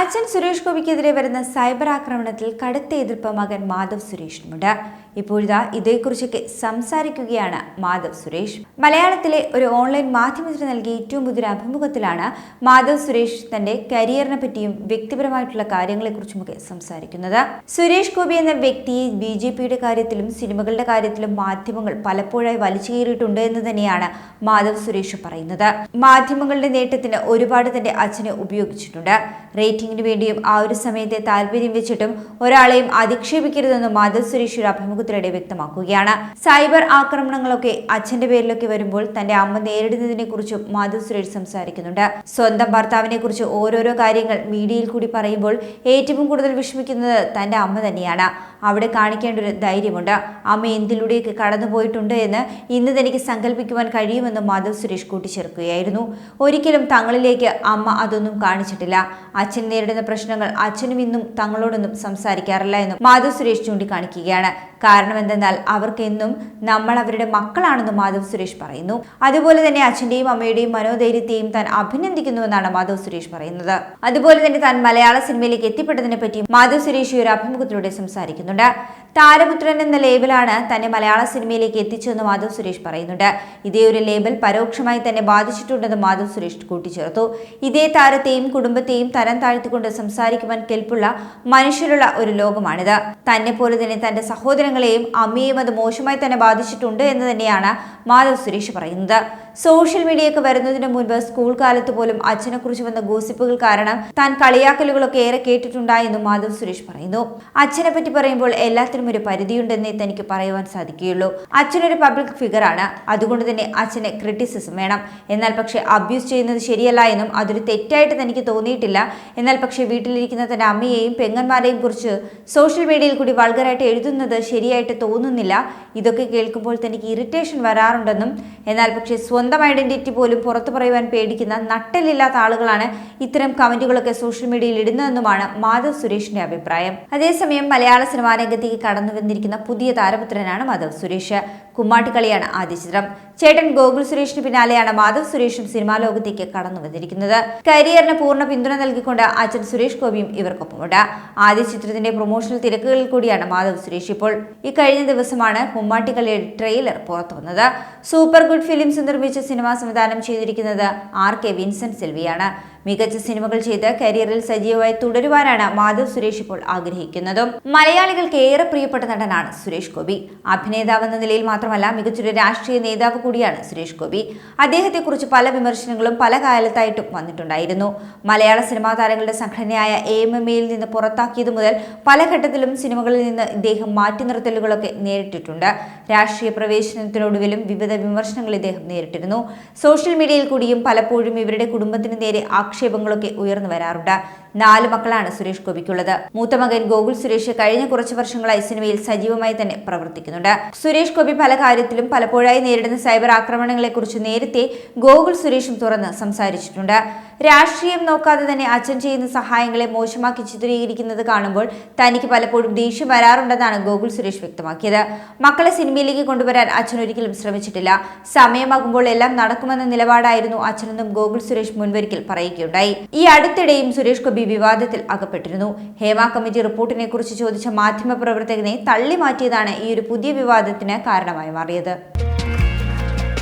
അച്ഛൻ സുരേഷ് ഗോപിക്കെതിരെ വരുന്ന സൈബർ ആക്രമണത്തിൽ കടുത്ത എതിർപ്പ് മകൻ മാധവ് സുരേഷിനുമുണ്ട്. ഇപ്പോഴിതാ ഇതേക്കുറിച്ചൊക്കെ സംസാരിക്കുകയാണ് മാധവ് സുരേഷ്. മലയാളത്തിലെ ഒരു ഓൺലൈൻ മാധ്യമത്തിന് നൽകിയ ഏറ്റവും പുതിയ അഭിമുഖത്തിലാണ് മാധവ് സുരേഷ് തന്റെ കരിയറിനെ പറ്റിയും വ്യക്തിപരമായിട്ടുള്ള കാര്യങ്ങളെക്കുറിച്ചുമൊക്കെ സംസാരിക്കുന്നത്. സുരേഷ് ഗോപി എന്ന വ്യക്തിയെ ബി ജെ പിയുടെ കാര്യത്തിലും സിനിമകളുടെ കാര്യത്തിലും മാധ്യമങ്ങൾ പലപ്പോഴായി വലിച്ചു കയറിയിട്ടുണ്ട് എന്ന് തന്നെയാണ് മാധവ് സുരേഷ് പറയുന്നത്. മാധ്യമങ്ങളുടെ നേട്ടത്തിന് ഒരുപാട് തന്റെ അച്ഛനെ ഉപയോഗിച്ചിട്ടുണ്ട്. റേറ്റിംഗിന് വേണ്ടിയും ആ ഒരു സമയത്തെ താല്പര്യം വെച്ചിട്ടും ഒരാളെയും അധിക്ഷേപിക്കരുതെന്ന് മാധവ് സുരേഷ് ഒരു അഭിമുഖത്തിനിടെ വ്യക്തമാക്കുകയാണ്. സൈബർ ആക്രമണങ്ങളൊക്കെ അച്ഛന്റെ പേരിലൊക്കെ വരുമ്പോൾ തന്റെ അമ്മ നേരിടുന്നതിനെ കുറിച്ചും മാധു സുരേഷ് സംസാരിക്കുന്നുണ്ട്. സ്വന്തം ഭർത്താവിനെ കുറിച്ച് ഓരോരോ കാര്യങ്ങൾ മീഡിയയിൽ കൂടി പറയുമ്പോൾ ഏറ്റവും കൂടുതൽ വിഷമിക്കുന്നത് തന്റെ അമ്മ തന്നെയാണ്. അവിടെ കാണിക്കേണ്ട ഒരു ധൈര്യമുണ്ട്. അമ്മ എന്തിലൂടെയൊക്കെ കടന്നുപോയിട്ടുണ്ട് എന്ന് ഇന്ന് തനിക്ക് സങ്കല്പിക്കുവാൻ കഴിയുമെന്ന് മാധവ് സുരേഷ് കൂട്ടിച്ചേർക്കുകയായിരുന്നു. ഒരിക്കലും തങ്ങളിലേക്ക് അമ്മ അതൊന്നും കാണിച്ചിട്ടില്ല. അച്ഛൻ നേരിടുന്ന പ്രശ്നങ്ങൾ അച്ഛനും ഇന്നും തങ്ങളോടൊന്നും സംസാരിക്കാറില്ല എന്നും മാധവ് സുരേഷ് ചൂണ്ടിക്കാണിക്കുകയാണ്. കാരണം എന്തെന്നാൽ അവർക്കെന്നും നമ്മൾ അവരുടെ മക്കളാണെന്ന് മാധവ് സുരേഷ് പറയുന്നു. അതുപോലെ തന്നെ അച്ഛന്റെയും അമ്മയുടെയും മനോധൈര്യത്തെയും താൻ അഭിനന്ദിക്കുന്നുവെന്നാണ് മാധവ് സുരേഷ് പറയുന്നത്. അതുപോലെ തന്നെ താൻ മലയാള സിനിമയിലേക്ക് എത്തിപ്പെട്ടതിനെ പറ്റി മാധവ് സുരേഷ് ഒരു അഭിമുഖത്തിലൂടെ സംസാരിക്കുന്നുണ്ട്. താരപുത്രൻ എന്ന ലേബലാണ് തന്നെ മലയാള സിനിമയിലേക്ക് എത്തിച്ചതെന്ന് മാധവ് സുരേഷ് പറയുന്നുണ്ട്. ഇതേ ഒരു ലേബൽ പരോക്ഷമായി തന്നെ ബാധിച്ചിട്ടുണ്ടെന്ന് മാധവ് സുരേഷ് കൂട്ടിച്ചേർത്തു. ഇതേ താരത്തെയും കുടുംബത്തെയും തരം താഴ്ത്തിക്കൊണ്ട് സംസാരിക്കുവാൻ കെൽപ്പുള്ള മനുഷ്യരുള്ള ഒരു ലോകമാണിത്. തന്നെ പോലെ തന്നെ തന്റെ സഹോദരങ്ങളെയും അമ്മയെയും അത് മോശമായി തന്നെ ബാധിച്ചിട്ടുണ്ട് എന്ന് തന്നെയാണ് മാധവ് സുരേഷ് പറയുന്നത്. സോഷ്യൽ മീഡിയയൊക്കെ വരുന്നതിന് മുൻപ് സ്കൂൾ കാലത്ത് പോലും അച്ഛനെക്കുറിച്ച് വന്ന ഗോസിപ്പുകൾ കാരണം താൻ കളിയാക്കലുകളൊക്കെ ഏറെ കേട്ടിട്ടുണ്ടായെന്നും മാധവ് സുരേഷ് പറയുന്നു. അച്ഛനെ പറ്റി പറയുമ്പോൾ എല്ലാത്തിനും ഒരു പരിധിയുണ്ടെന്നേ തനിക്ക് പറയുവാൻ സാധിക്കുകയുള്ളൂ. അച്ഛനൊരു പബ്ലിക് ഫിഗറാണ് അതുകൊണ്ട് തന്നെ അച്ഛനെ ക്രിറ്റിസിസം വേണം. എന്നാൽ പക്ഷേ അബ്യൂസ് ചെയ്യുന്നത് ശരിയല്ല എന്നും അതൊരു തെറ്റായിട്ട് തനിക്ക് തോന്നിയിട്ടില്ല. എന്നാൽ പക്ഷേ വീട്ടിലിരിക്കുന്ന തന്റെ അമ്മയെയും പെങ്ങന്മാരെയും കുറിച്ച് സോഷ്യൽ മീഡിയയിൽ കൂടി വൾഗറായിട്ട് എഴുതുന്നത് ശരിയായിട്ട് തോന്നുന്നില്ല. ഇതൊക്കെ കേൾക്കുമ്പോൾ തനിക്ക് ഇറിറ്റേഷൻ വരാറുണ്ടെന്നും എന്നാൽ പക്ഷേ സ്വന്തം ഐഡന്റിറ്റി പോലും പുറത്തു പറയുവാൻ പേടിക്കുന്ന നട്ടലില്ലാത്ത ആളുകളാണ് ഇത്തരം കമന്റുകളൊക്കെ സോഷ്യൽ മീഡിയയിൽ ഇടുന്നതെന്നുമാണ് മാധവ് സുരേഷിന്റെ അഭിപ്രായം. അതേസമയം മലയാള സിനിമാ രംഗത്തേക്ക് കടന്നു വന്നിരിക്കുന്ന പുതിയ താരപുത്രനാണ് മാധവ് സുരേഷ്. കുമ്മാട്ടിക്കളിയാണ് ആദ്യ ചിത്രം. ചേട്ടൻ ഗോകുൽ സുരേഷിന് പിന്നാലെയാണ് മാധവ് സുരേഷും സിനിമാ ലോകത്തേക്ക് കടന്നു വന്നിരിക്കുന്നത് കരിയറിന് പൂർണ പിന്തുണ നൽകിക്കൊണ്ട് അച്ഛൻ സുരേഷ് ഗോപിയും ഇവർക്കൊപ്പമുണ്ട്. ആദ്യ ചിത്രത്തിന്റെ പ്രൊമോഷണൽ തിരക്കുകളിൽ കൂടിയാണ് മാധവ് സുരേഷ് ഇപ്പോൾ. ഈ കഴിഞ്ഞ ദിവസമാണ് കുമ്മാട്ടിക്കളിയുടെ ട്രെയിലർ പുറത്തു വന്നത്. സൂപ്പർ ഗുഡ് ഫിലിംസ് നിർമ്മിച്ച സിനിമ സംവിധാനം ചെയ്തിരിക്കുന്നത് ആർ കെ വിൻസെന്റ് സിൽവിയാണ്. മികച്ച സിനിമകൾ ചെയ്ത് കരിയറിൽ സജീവമായി തുടരുവാനാണ് മാധവ് സുരേഷ് ഇപ്പോൾ ആഗ്രഹിക്കുന്നതും. മലയാളികൾക്ക് ഏറെ പ്രിയപ്പെട്ട നടനാണ് സുരേഷ് ഗോപി. അഭിനേതാവ് എന്ന നിലയിൽ മാത്രമല്ല മികച്ചൊരു രാഷ്ട്രീയ നേതാവ് കൂടിയാണ് സുരേഷ് ഗോപി. അദ്ദേഹത്തെക്കുറിച്ച് പല വിമർശനങ്ങളും പല കാലത്തായിട്ടും വന്നിട്ടുണ്ടായിരുന്നു. മലയാള സിനിമാ താരങ്ങളുടെ സംഘടനയായ എ എം എം എയിൽ നിന്ന് പുറത്താക്കിയതു മുതൽ പല ഘട്ടത്തിലും സിനിമകളിൽ നിന്ന് ഇദ്ദേഹം മാറ്റി നിർത്തലുകളൊക്കെ നേരിട്ടിട്ടുണ്ട്. രാഷ്ട്രീയ പ്രവേശനത്തിനൊടുവിലും വിവിധ വിമർശനങ്ങൾ ഇദ്ദേഹം നേരിട്ടിരുന്നു. സോഷ്യൽ മീഡിയയിൽ കൂടിയും പലപ്പോഴും ഇവരുടെ കുടുംബത്തിന് നേരെ ആക്ഷേപങ്ങളൊക്കെ ഉയർന്നു വരാറുണ്ട്. നാല് മക്കളാണ് സുരേഷ് ഗോപിക്കുള്ളത്. മൂത്ത മകൻ ഗോകുൽ സുരേഷ് കഴിഞ്ഞ കുറച്ച് വർഷങ്ങളായി സിനിമയിൽ സജീവമായി തന്നെ പ്രവർത്തിക്കുന്നുണ്ട്. സുരേഷ് ഗോപി പല കാര്യത്തിലും പലപ്പോഴായി നേരിടുന്ന സൈബർ ആക്രമണങ്ങളെക്കുറിച്ച് നേരത്തെ ഗോകുൽ സുരേഷും തുറന്ന് സംസാരിച്ചിട്ടുണ്ട്. രാഷ്ട്രീയം നോക്കാതെ തന്നെ അച്ഛൻ ചെയ്യുന്ന സഹായങ്ങളെ മോശമാക്കി ചിത്രീകരിക്കുന്നത് കാണുമ്പോൾ തനിക്ക് പലപ്പോഴും ദേഷ്യം വരാറുണ്ടെന്നാണ് ഗോകുൽ സുരേഷ് വ്യക്തമാക്കിയത്. മക്കളെ സിനിമയിലേക്ക് കൊണ്ടുവരാൻ അച്ഛൻ ഒരിക്കലും ശ്രമിച്ചിട്ടില്ല. സമയമാകുമ്പോൾ എല്ലാം നടക്കുമെന്ന നിലപാടായിരുന്നു അച്ഛനെന്നും ഗോകുൽ സുരേഷ് മുൻവരിക്കൽ പറയുകയുണ്ടായി. ഈ അടുത്തിടെയും സുരേഷ് ഗോപി വിവാദത്തിൽ അകപ്പെട്ടിരുന്നു. ഹേമ കമ്മിറ്റി റിപ്പോർട്ടിനെ കുറിച്ച് ചോദിച്ച മാധ്യമപ്രവർത്തകനെ തള്ളി മാറ്റിയതാണ് ഈ ഒരു പുതിയ വിവാദത്തിന് കാരണമായി മാറിയത്.